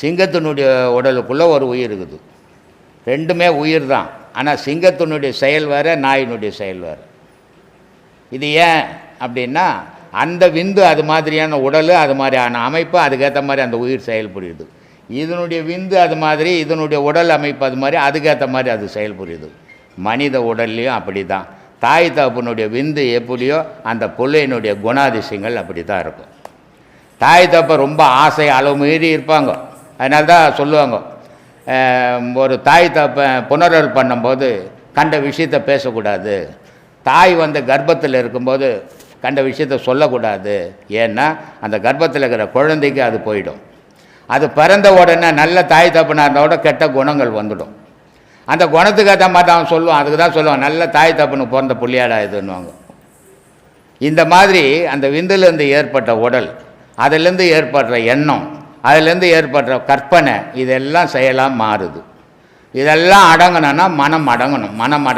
சிங்கத்தினுடைய உடலுக்குள்ளே ஒரு உயிர் இருக்குது. ரெண்டுமே உயிர் தான். ஆனால் சிங்கத்தினுடைய செயல் வேறு நாயினுடைய செயல் வேறு. இது ஏன் அப்படின்னா அந்த விந்து அது மாதிரியான உடல் அது மாதிரியான அமைப்பு அதுக்கேற்ற மாதிரி அந்த உயிர் செயல்புரியுது இதனுடைய விந்து அது மாதிரி இதனுடைய உடல் அமைப்பு அது மாதிரி அதுக்கேற்ற மாதிரி அது செயல்புரியுது மனித உடல்லையும் அப்படி தான் தாய் தகப்பனுடைய விந்து எப்படியோ அந்த பிள்ளையினுடைய குணாதிசயங்கள் அப்படி தான் இருக்கும். தாய் தப்ப ரொம்ப ஆசை அளவு மீறி இருப்பாங்க. அதனால தான் சொல்லுவாங்க ஒரு தாய் தப்ப புனரல் பண்ணும்போது கண்ட விஷயத்தை பேசக்கூடாது. தாய் வந்து கர்ப்பத்தில் இருக்கும்போது கண்ட விஷயத்தை சொல்லக்கூடாது. ஏன்னா அந்த கர்ப்பத்தில் இருக்கிற குழந்தைக்கு அது போயிடும். அது பிறந்த உடனே நல்ல தாய் தப்பனாக இருந்தால் கூட கெட்ட குணங்கள் வந்துடும். அந்த குணத்துக்கு ஏற்ற மாதிரி அவன் சொல்லுவான் அதுக்கு தான் சொல்லுவான் நல்ல தாய் தப்புன்னு பிறந்த புள்ளியாடா இதுன்னுவாங்க. இந்த மாதிரி அந்த விந்துலேருந்து ஏற்பட்ட உடல் அதிலேருந்து ஏற்படுற எண்ணம் அதிலேருந்து ஏற்படுற கற்பனை இதெல்லாம் செயலாக மாறுது. இதெல்லாம் அடங்கணும்னா மனம் அடங்கணும் மனம் அட